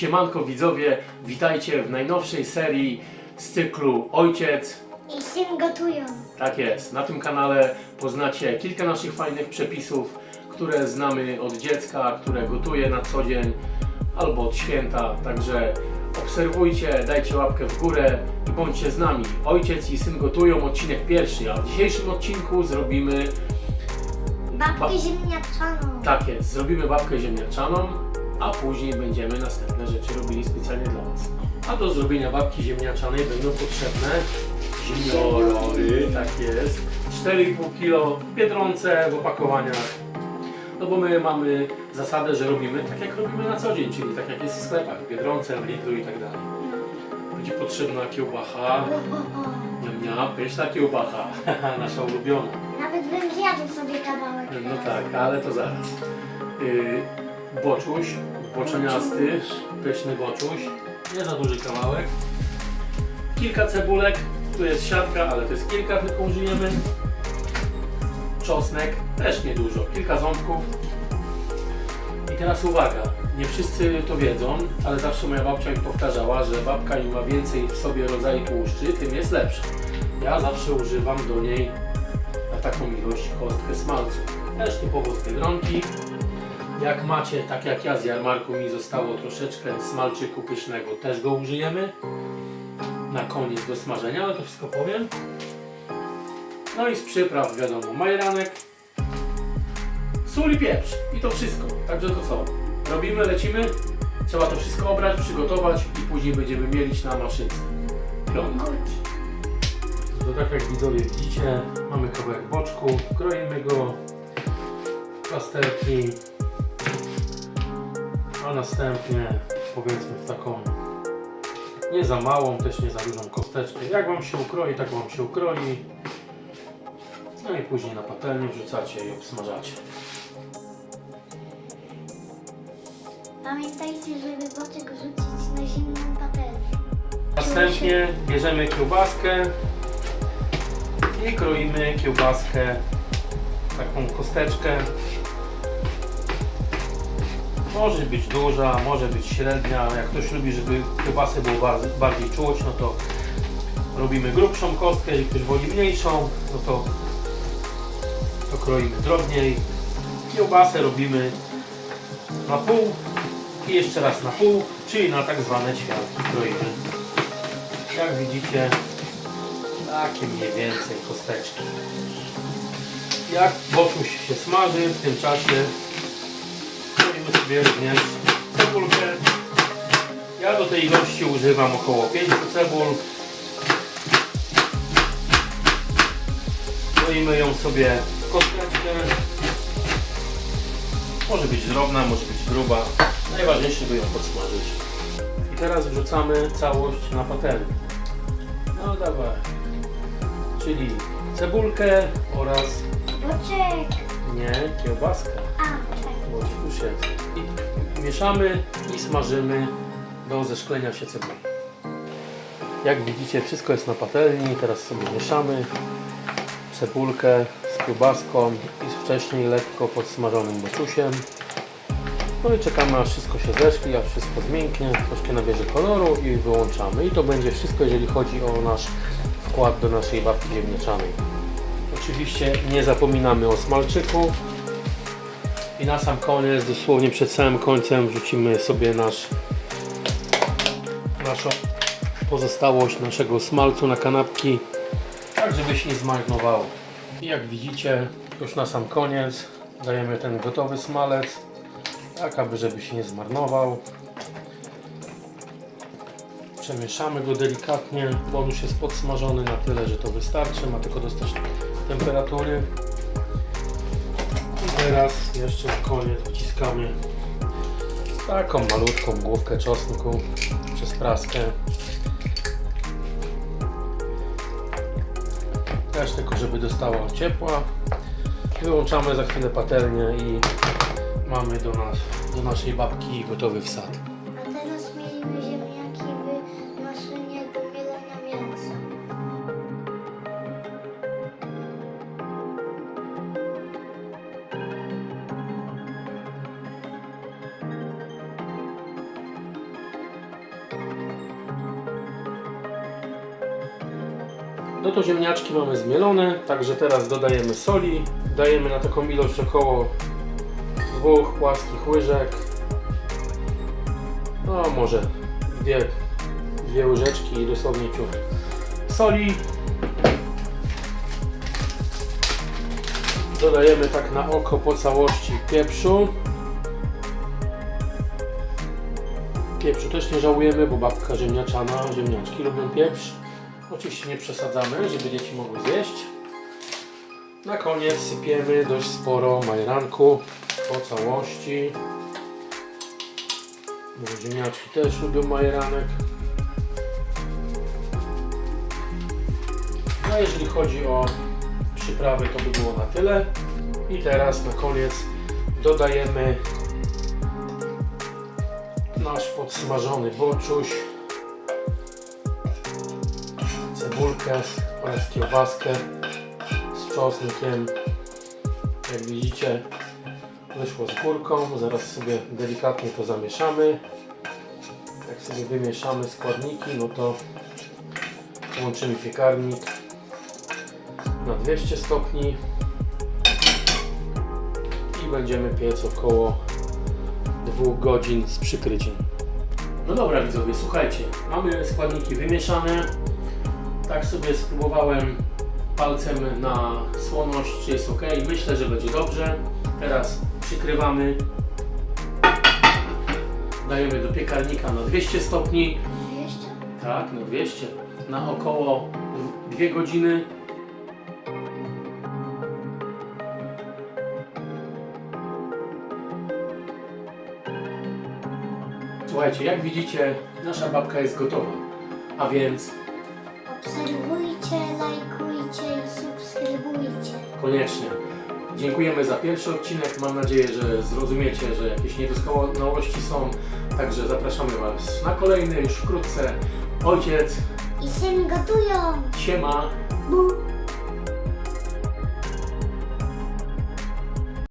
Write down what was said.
Siemanko widzowie, witajcie w najnowszej serii z cyklu Ojciec. I syn gotują. Tak jest, na tym kanale poznacie kilka naszych fajnych przepisów, które znamy od dziecka, które gotuję na co dzień albo od święta. Także obserwujcie, dajcie łapkę w górę i bądźcie z nami. Ojciec i syn gotują, odcinek pierwszy, a w dzisiejszym odcinku zrobimy Babkę Ba- ziemniaczaną. Tak jest, zrobimy babkę ziemniaczaną, a później będziemy następne rzeczy robili specjalnie dla Was. A do zrobienia babki ziemniaczanej będą potrzebne zimnorory, tak jest, 4,5 kg w Biedronce w opakowaniach. No bo my mamy zasadę, że robimy tak jak robimy na co dzień, czyli tak jak jest w sklepach, w Biedronce, w Lidlu i tak dalej. Będzie potrzebna kiełbacha, miam, pyszna kiełbacha, nasza ulubiona. Nawet bym zjadł sobie kawałek. No tak, ale to zaraz. Yy, boczuś, boczeniasty, pyszny boczuś, nie za duży kawałek. Kilka cebulek, tu jest siatka, ale to jest kilka tylko użyjemy. Czosnek, też niedużo, kilka ząbków. I teraz uwaga, nie wszyscy to wiedzą, ale zawsze moja babcia mi powtarzała, że babka im ma więcej w sobie rodzaju tłuszczy, tym jest lepsza. Ja zawsze używam do niej na taką ilość kostkę smalcu. Też typowo z Biedronki. Jak macie, tak jak ja z jarmarku mi zostało troszeczkę smalczyku pysznego, też go użyjemy. Na koniec do smażenia, ale to wszystko powiem. No i z przypraw wiadomo, majeranek, sól i pieprz. I to wszystko. Także to co? Robimy, lecimy. Trzeba to wszystko obrać, przygotować i później będziemy mielić na maszynce. Piątka. To tak jak widzowie widzicie, mamy kawałek boczku, kroimy go, plasterki, a następnie powiedzmy w taką nie za małą, też nie za dużą kosteczkę. Jak Wam się ukroi, tak Wam się ukroi. No i później na patelnię wrzucacie i obsmażacie. Pamiętajcie, żeby boczek rzucić na zimną patelnię. Następnie bierzemy kiełbaskę i kroimy kiełbaskę taką kosteczkę. Może być duża, może być średnia. Jak ktoś lubi, żeby kiełbasę było bardziej, bardziej czuć, no to robimy grubszą kostkę. Jeżeli ktoś woli mniejszą, no to, to kroimy drobniej. Kiełbasę robimy na pół i jeszcze raz na pół, czyli na tak zwane ćwiartki kroimy. Jak widzicie, takie mniej więcej kosteczki. Jak boczuś się smaży, w tym czasie sobie również cebulkę. Ja do tej ilości używam około 5 cebul. Kroimy ją sobie w kosteczkę. Może być drobna, może być gruba. Najważniejsze, by ją podsmażyć. I teraz wrzucamy całość na patelnię. No dawaj. Czyli cebulkę oraz Boczek. nie, kiełbaskę. A, tak. Bo już jest. Mieszamy i smażymy do zeszklenia się cebuli. Jak widzicie wszystko jest na patelni. Teraz sobie mieszamy cebulkę z kiełbaską i z wcześniej lekko podsmażonym boczusiem. No i czekamy aż wszystko się zeszkli, aż wszystko zmięknie, troszkę nabierze koloru i wyłączamy. I to będzie wszystko, jeżeli chodzi o nasz wkład do naszej babki ziemniaczanej. Oczywiście nie zapominamy o smalczyku. I na sam koniec, dosłownie przed samym końcem wrzucimy sobie nasz naszą pozostałość naszego smalcu na kanapki, tak żeby się nie zmarnowało. I jak widzicie, już na sam koniec dajemy ten gotowy smalec, tak aby żeby się nie zmarnował. Przemieszamy go delikatnie, bo on już jest podsmażony na tyle, że to wystarczy, ma tylko dostać temperatury. Teraz jeszcze na koniec wciskamy taką malutką główkę czosnku przez praskę. Też tylko, żeby dostała ciepła. Wyłączamy za chwilę patelnię i mamy do, nas, do naszej babki gotowy wsad. No to ziemniaczki mamy zmielone, także teraz dodajemy soli. Dajemy na taką ilość około dwóch płaskich łyżek. No może dwie, dwie łyżeczki i dosłownie ciuch soli. Dodajemy tak na oko po całości pieprzu. Pieprzu też nie żałujemy, bo babka ziemniaczana, ziemniaczki lubią pieprz. Oczywiście nie przesadzamy, żeby dzieci mogły zjeść. Na koniec sypiemy dość sporo majeranku po całości. Bo ziemniaczki też lubią majeranek. No jeżeli chodzi o przyprawy, to by było na tyle. I teraz na koniec dodajemy nasz podsmażony boczuś, cebulkę oraz kiełbaskę z czosnkiem. Jak widzicie wyszło z górką, zaraz sobie delikatnie to zamieszamy. Jak sobie wymieszamy składniki, no to włączymy piekarnik na 200 stopni i będziemy piec około 2 godzin z przykryciem. No dobra widzowie, słuchajcie, mamy składniki wymieszane. Tak sobie spróbowałem palcem na słoność, czy jest ok. Myślę, że będzie dobrze. Teraz przykrywamy. Dajemy do piekarnika na 200 stopni. Jeszcze? Tak, na 200. Na około 2 godziny. Słuchajcie, jak widzicie, nasza babka jest gotowa. A więc Obserwujcie, lajkujcie i subskrybujcie. koniecznie. Dziękujemy za pierwszy odcinek. Mam nadzieję, że zrozumiecie, że jakieś niedoskonałości są. Także zapraszamy Was na kolejny już wkrótce. Ojciec, I syn gotują. siema. Bu.